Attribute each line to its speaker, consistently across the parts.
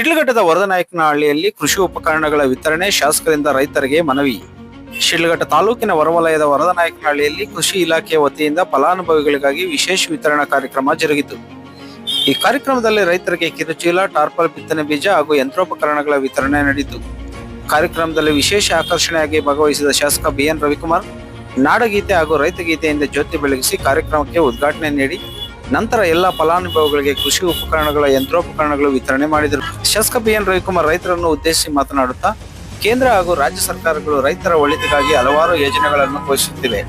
Speaker 1: ಶಿಡ್ಲಘಟ್ಟದ ವರದನಾಯಕನಹಳ್ಳಿಯಲ್ಲಿ ಕೃಷಿ ಉಪಕರಣಗಳ ವಿತರಣೆ ಶಾಸಕರಿಂದ ರೈತರಿಗೆ ಮನವಿ. ಶಿಡ್ಲಘಟ್ಟ ತಾಲೂಕಿನ ಹೊರವಲಯದ ವರದನಾಯಕನಹಳ್ಳಿಯಲ್ಲಿ ಕೃಷಿ ಇಲಾಖೆಯ ವತಿಯಿಂದ ಫಲಾನುಭವಿಗಳಿಗಾಗಿ ವಿಶೇಷ ವಿತರಣಾ ಕಾರ್ಯಕ್ರಮ ಜರುಗಿತು. ಈ ಕಾರ್ಯಕ್ರಮದಲ್ಲಿ ರೈತರಿಗೆ ಕಿರುಚೀಲ, ಟಾರ್ಪಲ್ ಬಿತ್ತನೆ ಬೀಜ ಹಾಗೂ ಯಂತ್ರೋಪಕರಣಗಳ ವಿತರಣೆ ನಡೆಯಿತು. ಕಾರ್ಯಕ್ರಮದಲ್ಲಿ ವಿಶೇಷ ಆಕರ್ಷಣೆಯಾಗಿ ಭಾಗವಹಿಸಿದ ಶಾಸಕ ಬಿಎನ್ ರವಿಕುಮಾರ್, ನಾಡಗೀತೆ ಹಾಗೂ ರೈತಗೀತೆಯಿಂದ ಜ್ಯೋತಿ ಬೆಳಗಿಸಿ ಕಾರ್ಯಕ್ರಮಕ್ಕೆ ಉದ್ಘಾಟನೆ ನೀಡಿ ನಂತರ ಎಲ್ಲ ಫಲಾನುಭವಿಗಳಿಗೆ ಕೃಷಿ ಉಪಕರಣಗಳ, ಯಂತ್ರೋಪಕರಣಗಳು ವಿತರಣೆ ಮಾಡಿದರು. ಶಾಸಕ ಬಿಎನ್ ರವಿಕುಮಾರ್ ರೈತರನ್ನು ಉದ್ದೇಶಿಸಿ ಮಾತನಾಡುತ್ತಾ, ಕೇಂದ್ರ ಹಾಗೂ ರಾಜ್ಯ ಸರ್ಕಾರಗಳು ರೈತರ ಒಳಿತಿಗಾಗಿ ಹಲವಾರು ಯೋಜನೆಗಳನ್ನು ಘೋಷಿಸುತ್ತಿವೆ.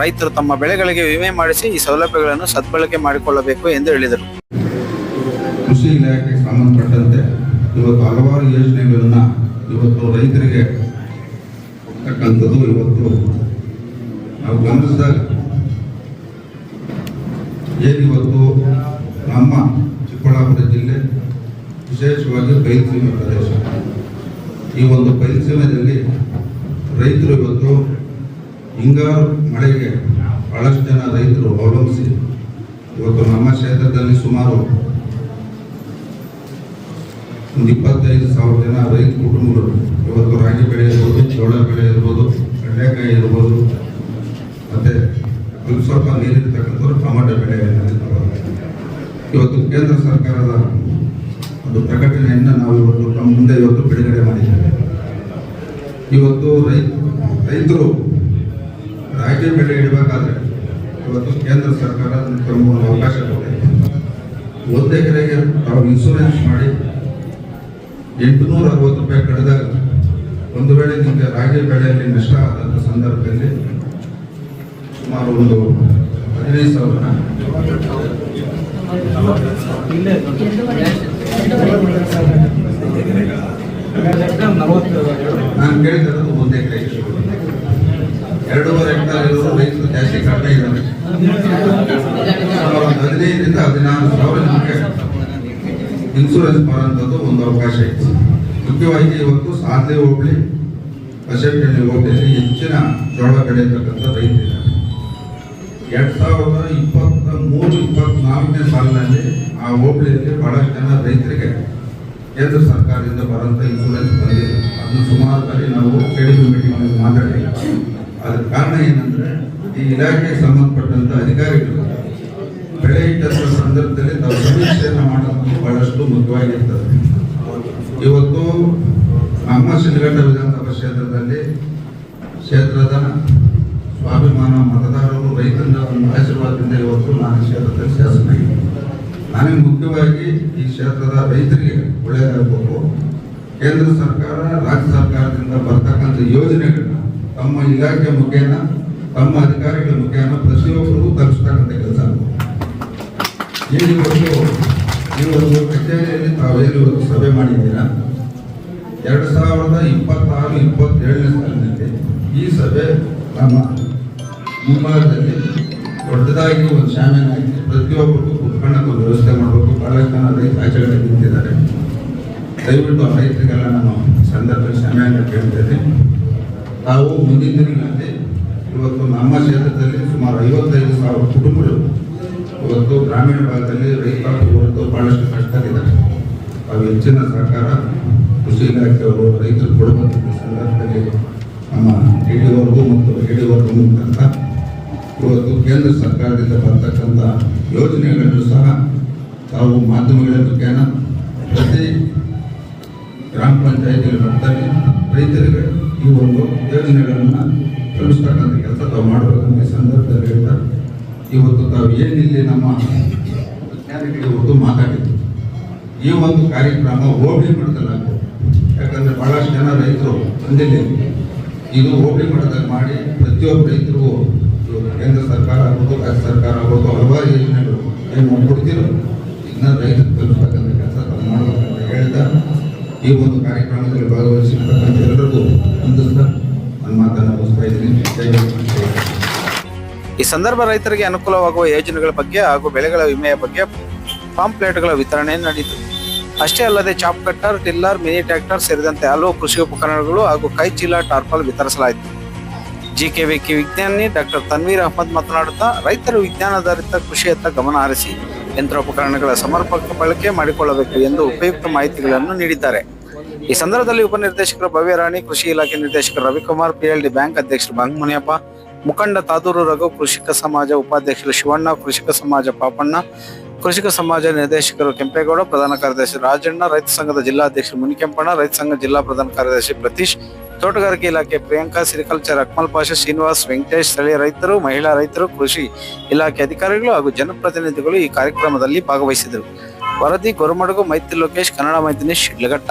Speaker 1: ರೈತರು ತಮ್ಮ ಬೆಳೆಗಳಿಗೆ ವಿಮೆ ಮಾಡಿಸಿ ಈ ಸೌಲಭ್ಯಗಳನ್ನು ಸದ್ಬಳಕೆ ಮಾಡಿಕೊಳ್ಳಬೇಕು ಎಂದು ಹೇಳಿದರು.
Speaker 2: ಕೃಷಿ ಇಲಾಖೆಗೆ ಸಂಬಂಧಪಟ್ಟಂತೆ ಇವತ್ತು ಹಲವಾರು ಯೋಜನೆಗಳನ್ನು ಇವತ್ತು ರೈತರಿಗೆ ಇವತ್ತು ನಾವು ಏನಿವತ್ತು ನಮ್ಮ ಚಿಕ್ಕಬಳ್ಳಾಪುರ ಜಿಲ್ಲೆ ವಿಶೇಷವಾಗಿ ಬಯಲುಸೀಮೆ ಪ್ರದೇಶ. ಈ ಒಂದು ಬಯಲುಸೀಮೆಯಲ್ಲಿ ರೈತರು ಇವತ್ತು ಹಿಂಗಾರು ಮಳೆಗೆ ಬಹಳಷ್ಟು ಜನ ರೈತರು ಅವಲಂಬಿಸಿ ಇವತ್ತು ನಮ್ಮ ಕ್ಷೇತ್ರದಲ್ಲಿ ಸುಮಾರು ಒಂದು ಇಪ್ಪತ್ತೈದು ಸಾವಿರ ಜನ ರೈತ ಕುಟುಂಬಗಳು ಇವತ್ತು ರಾಗಿ ಬೆಳೆ ಇರ್ಬೋದು, ಜೋಳ ಬೆಳೆ ಇರ್ಬೋದು, ಕಡಲೆಕಾಯಿ ಇರ್ಬೋದು, ಮತ್ತು ಸ್ವಲ್ಪ ಸ್ವಲ್ಪ ನೀರಿರ್ತಕ್ಕಂಥವ್ರು ಟೊಮಾಟೊ ಬೆಳೆಯನ್ನು ಇವತ್ತು ಕೇಂದ್ರ ಸರ್ಕಾರದ ಒಂದು ಪ್ರಕಟಣೆಯನ್ನು ನಾವು ಇವತ್ತು ತಮ್ಮ ಮುಂದೆ ಇವತ್ತು ಬಿಡುಗಡೆ ಮಾಡಿದ್ದೇವೆ. ಇವತ್ತು ರೈ ರೈತರು ರಾಗಿ ಬೆಳೆ ಇಡಬೇಕಾದ್ರೆ ಇವತ್ತು ಕೇಂದ್ರ ಸರ್ಕಾರ ತಮ್ಮ ಅವಕಾಶ ಕೊಟ್ಟಿದೆ. ಒಂದು ಎಕರೆಗೆ ತಾವು ಇನ್ಶೂರೆನ್ಸ್ ಮಾಡಿ ಎಂಟುನೂರ ಅರವತ್ತು ರೂಪಾಯಿ ಕಳೆದಾಗ ಒಂದು ವೇಳೆ ನಿಮಗೆ ರಾಗಿ ಬೆಳೆಯಲ್ಲಿ ನಷ್ಟ ಆದಂಥ ಸಂದರ್ಭದಲ್ಲಿ ಸುಮಾರು ಒಂದು ಹದಿನೈದು ಸಾವಿರ ನಾನು ಕೇಳಿದಿರೋದು ಒಂದು ಎಕರೆ ಎರಡೂವರೆ ಹೆಕ್ಟಾರ್ ರೈತರು ಜಾಸ್ತಿ ಕಡಿಮೆ ಇದ್ದಾರೆ ಹದಿನೈದರಿಂದ ಹದಿನಾರು ಸಾವಿರ ನಿಮಗೆ ಇನ್ಸೂರೆನ್ಸ್ ಮಾಡುವಂಥದ್ದು ಒಂದು ಅವಕಾಶ ಇತ್ತು. ಮುಖ್ಯವಾಗಿ ಇವತ್ತು ಸಾಧ್ಯ ಹೋಗ್ಲಿ ಬಸವನಹಳ್ಳಿ ಹೋಗ್ಲಿ, ಹೆಚ್ಚಿನ ಜೋಳ ಬೆಳೆಯತಕ್ಕಂಥ ರೈತರಿದ್ದಾರೆ. ಎರಡ್ ಸಾವಿರದ ಇಪ್ಪತ್ತ ಮೂರು ಇಪ್ಪತ್ನಾಲ್ಕನೇ ಸಾಲಿನಲ್ಲಿ ಆ ಹೋಬಳಿಯಲ್ಲಿ ಬಹಳಷ್ಟು ಜನ ರೈತರಿಗೆ ಕೇಂದ್ರ ಸರ್ಕಾರದಿಂದ ಬರೋಂಥ ಇನ್ಸೂರೆನ್ಸ್ ಬಂದಿದೆ. ಅದನ್ನು ಸುಮಾರು ನಾವು ಕೆಡಿಪಿ ಮೀಟಿಂಗ್ ಮಾತಾಡಿ ಅದ್ರ ಕಾರಣ ಏನಂದ್ರೆ, ಈ ಇಲಾಖೆಗೆ ಸಂಬಂಧಪಟ್ಟಂತ ಅಧಿಕಾರಿಗಳು ಬೆಳೆ ಇಟ್ಟಂಥ ಸಂದರ್ಭದಲ್ಲಿ ತಾವು ಸಮೀಕ್ಷೆಯನ್ನು ಮಾಡೋದು ಬಹಳಷ್ಟು ಮುಖ್ಯವಾಗಿರ್ತದೆ. ಇವತ್ತು ನಮ್ಮ ಶಿಲ್ಘಟ್ಟ ವಿಧಾನಸಭಾ ಕ್ಷೇತ್ರದಲ್ಲಿ ಕ್ಷೇತ್ರದ ಸ್ವಾಭಿಮಾನ ಮತದಾರರು ರೈತರಿಂದ ಒಂದು ಆಶೀರ್ವಾದದಿಂದ ಇವತ್ತು ನಾನು ಈ ಕ್ಷೇತ್ರದಲ್ಲಿ ಶಾಸಕನಾಗಿದ್ದೀನಿ ನನಗೆ ಮುಖ್ಯವಾಗಿ ಈ ಕ್ಷೇತ್ರದ ರೈತರಿಗೆ ಒಳ್ಳೆಯದಾಗಬೇಕು ಕೇಂದ್ರ ಸರ್ಕಾರ, ರಾಜ್ಯ ಸರ್ಕಾರದಿಂದ ಬರ್ತಕ್ಕಂಥ ಯೋಜನೆಗಳನ್ನ, ತಮ್ಮ ಇಲಾಖೆ ಮುಖೇನ, ತಮ್ಮ ಅಧಿಕಾರಿಗಳ ಮುಖೇನ ಪ್ರತಿಯೊಬ್ಬರಿಗೂ ತಲುಪಿಸ್ತಕ್ಕಂಥ ಕೆಲಸ ಆಗಬಹುದು ಈ ಒಂದು ಕಚೇರಿಯಲ್ಲಿ ತಾವೇನು ಇವತ್ತು ಸಭೆ ಮಾಡಿದ್ದೀರಾ? ಎರಡು ಸಾವಿರದ ಇಪ್ಪತ್ತಾರು, ಇಪ್ಪತ್ತೇಳನೇ ಸಾಲಿನಲ್ಲಿ ಈ ಸಭೆ ನಮ್ಮ ಮುಂಭಾಗದಲ್ಲಿ ದೊಡ್ಡದಾಗಿ ಒಂದು ಶಾಮೀನಾಗಿ ಪ್ರತಿಯೊಬ್ಬರು ಒಂದು ವ್ಯವಸ್ಥೆ ಮಾಡಬೇಕು. ಬಹಳಷ್ಟು ಜನ ರೈತ ಆಚೆಗಡೆ ನಿಂತಿದ್ದಾರೆ. ದಯವಿಟ್ಟು ರೈತರಿಗೆಲ್ಲ ನಾನು ಸಂದರ್ಭ ಸಮಯನ ಕೇಳ್ತೇನೆ. ತಾವು ಮುಂದಿನ ದಿನಗಳಲ್ಲಿ ಇವತ್ತು ನಮ್ಮ ಕ್ಷೇತ್ರದಲ್ಲಿ ಸುಮಾರು ಐವತ್ತೈದು ಸಾವಿರ ಕುಟುಂಬಗಳು ಇವತ್ತು ಗ್ರಾಮೀಣ ಭಾಗದಲ್ಲಿ ರೈತರು ಹೊರತು ಬಹಳಷ್ಟು ಕಷ್ಟದಲ್ಲಿದ್ದಾರೆ. ಅವು ಹೆಚ್ಚಿನ ಸರ್ಕಾರ, ಕೃಷಿ ಇಲಾಖೆಯವರು, ರೈತರು ಕೊಡುವಂತಹ ಸಂದರ್ಭದಲ್ಲಿ ನಮ್ಮ ಡಿ ಡಿ ವರ್ಗು ಮತ್ತು ಎ ಡಿ ಇವತ್ತು ಕೇಂದ್ರ ಸರ್ಕಾರದಿಂದ ಬರ್ತಕ್ಕಂಥ ಯೋಜನೆಗಳನ್ನು ಸಹ ತಾವು ಮಾಧ್ಯಮಗಳ ಮುಖೇನ ಪ್ರತಿ ಗ್ರಾಮ ಪಂಚಾಯತಿಗಳ ಮಟ್ಟದಲ್ಲಿ ರೈತರಿಗೆ ಈ ಒಂದು ಯೋಜನೆಗಳನ್ನು ತಲುಪಿಸ್ತಕ್ಕಂಥ ಕೆಲಸ ತಾವು ಮಾಡಬೇಕಂತ ಈ ಸಂದರ್ಭದಲ್ಲಿ ಹೇಳ್ತಾ, ಇವತ್ತು ತಾವು ಏನಿಲ್ಲಿ ನಮ್ಮ ವಿಜ್ಞಾನಿಗಳಿಗೆ ಇವತ್ತು ಮಾತಾಡಿದ್ದು ಈ ಒಂದು ಕಾರ್ಯಕ್ರಮ ಹೋಬಳಿ ಮಟ್ಟದಲ್ಲಿ ಯಾಕಂದರೆ ಭಾಳಷ್ಟು ಜನ ರೈತರು ಬಂದಿಲ್ಲ. ಇದು ಹೋಬಳಿ ಮಟ್ಟದಲ್ಲಿ ಮಾಡಿ ಪ್ರತಿಯೊಬ್ಬ ರೈತರಿಗೂ ಕೇಂದ್ರ ಸರ್ಕಾರ ಆಗ್ಬೋದು, ರಾಜ್ಯ ಸರ್ಕಾರ ಆಗ್ಬೋದು, ಹಲವಾರು ಯೋಜನೆಗಳು ಏನು ಕೊಡ್ತಿರೋ. ಇನ್ನು ರೈತರು ತಲುಪತಕ್ಕಂಥ ಕೆಲಸ ತಾವು ಮಾಡಬೇಕಂತ ಹೇಳ್ತಾ ಈ ಒಂದು ಕಾರ್ಯಕ್ರಮದಲ್ಲಿ ಭಾಗವಹಿಸಿರ್ತಕ್ಕಂಥ ಎಲ್ಲರಿಗೂ ಅಂತ ನನ್ನ ಮಾತನ್ನು ಮುಗಿಸ್ತಾ ಇದ್ದೀನಿ.
Speaker 1: ಈ ಸಂದರ್ಭ ರೈತರಿಗೆ ಅನುಕೂಲವಾಗುವ ಯೋಜನೆಗಳ ಬಗ್ಗೆ ಹಾಗೂ ಬೆಳೆಗಳ ವಿಮೆಯ ಬಗ್ಗೆ ಪಾಂಪ್ಲೇಟ್ಗಳ ವಿತರಣೆ ನಡೆಯಿತು ಅಷ್ಟೇ ಅಲ್ಲದೆ chop cutter tiller, mini tractor ಸೇರಿದಂತೆ ಹಲವು ಕೃಷಿ ಉಪಕರಣಗಳು ಹಾಗೂ ಕೈ ಚೀಲ, ಟಾರ್ಪಲ್ ವಿತರಿಸಲಾಯಿತು. ಜಿಕೆವಿಕೆ ವಿಜ್ಞಾನಿ ಡಾಕ್ಟರ್ ತನ್ವೀರ್ ಅಹಮದ್ ಮಾತನಾಡುತ್ತಾ, ರೈತರು ವಿಜ್ಞಾನಾಧಾರಿತ ಕೃಷಿಯತ್ತ ಗಮನ ಹರಿಸಿ ಯಂತ್ರೋಪಕರಣಗಳ ಸಮರ್ಪಕ ಬಳಕೆ ಮಾಡಿಕೊಳ್ಳಬೇಕು ಎಂದು ಉಪಯುಕ್ತ ಮಾಹಿತಿಗಳನ್ನು ನೀಡಿದ್ದಾರೆ. ಈ ಸಂದರ್ಭದಲ್ಲಿ ಉಪನಿರ್ದೇಶಕರು ಭವ್ಯರಾಣಿ ಕೃಷಿ ಇಲಾಖೆ ನಿರ್ದೇಶಕ ರವಿಕುಮಾರ್ ಪಿಎಲ್ಡಿ ಬ್ಯಾಂಕ್ ಅಧ್ಯಕ್ಷರು ಬಂಗ್ ಮುನಿಯಪ್ಪ, ಮುಖಂಡ ತಾದೂರು ರಘು, ಕೃಷಿಕ ಸಮಾಜ ಉಪಾಧ್ಯಕ್ಷರು ಶಿವಣ್ಣ, ಕೃಷಿಕ ಸಮಾಜ ಪಾಪಣ್ಣ, ಕೃಷಿಕ ಸಮಾಜ ನಿರ್ದೇಶಕರು ಕೆಂಪೇಗೌಡ, ಪ್ರಧಾನ ಕಾರ್ಯದರ್ಶಿ ರಾಜಣ್ಣ, ರೈತ ಸಂಘದ ಜಿಲ್ಲಾಧ್ಯಕ್ಷರು ಮುನಿಕೆಂಪಣ್ಣ, ರೈತ ಸಂಘ ಜಿಲ್ಲಾ ಪ್ರಧಾನ ಕಾರ್ಯದರ್ಶಿ ಪ್ರತೀಶ್ ತೋಟಗಾರಿಕೆ ಇಲಾಖೆ ಪ್ರಿಯಾಂಕಾ ಸಿರಿಕಲ್ಚರ್ ಅಕ್ಮಲ್ ಪಾಷಾ ಶ್ರೀನಿವಾಸ್ ವೆಂಕಟೇಶ್ ಸ್ಥಳೀಯ ರೈತರು, ಮಹಿಳಾ ರೈತರು, ಕೃಷಿ ಇಲಾಖೆ ಅಧಿಕಾರಿಗಳು ಹಾಗೂ ಜನಪ್ರತಿನಿಧಿಗಳು ಈ ಕಾರ್ಯಕ್ರಮದಲ್ಲಿ ಭಾಗವಹಿಸಿದರು. ವರದಿ ಗೊರಮಡಗು, ಮೈತ್ರಿ ಲೋಕೇಶ್, ಕನ್ನಡ ಮೈತ್ರಿ, ಶಿಡ್ಲಘಟ್ಟ.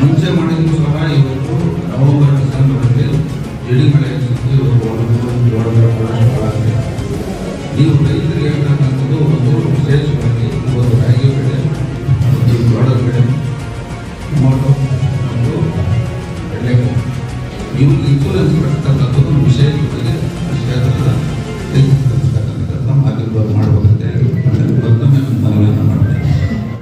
Speaker 2: ಮುಂಚೆ ಮಾಡಿದ್ರು ಸಹ ಇವತ್ತು ನವೆಂಬರ್ ಡಿಸೆಂಬರಲ್ಲಿ ಜಡಿ ಮಳೆ でも身を偽る姿だと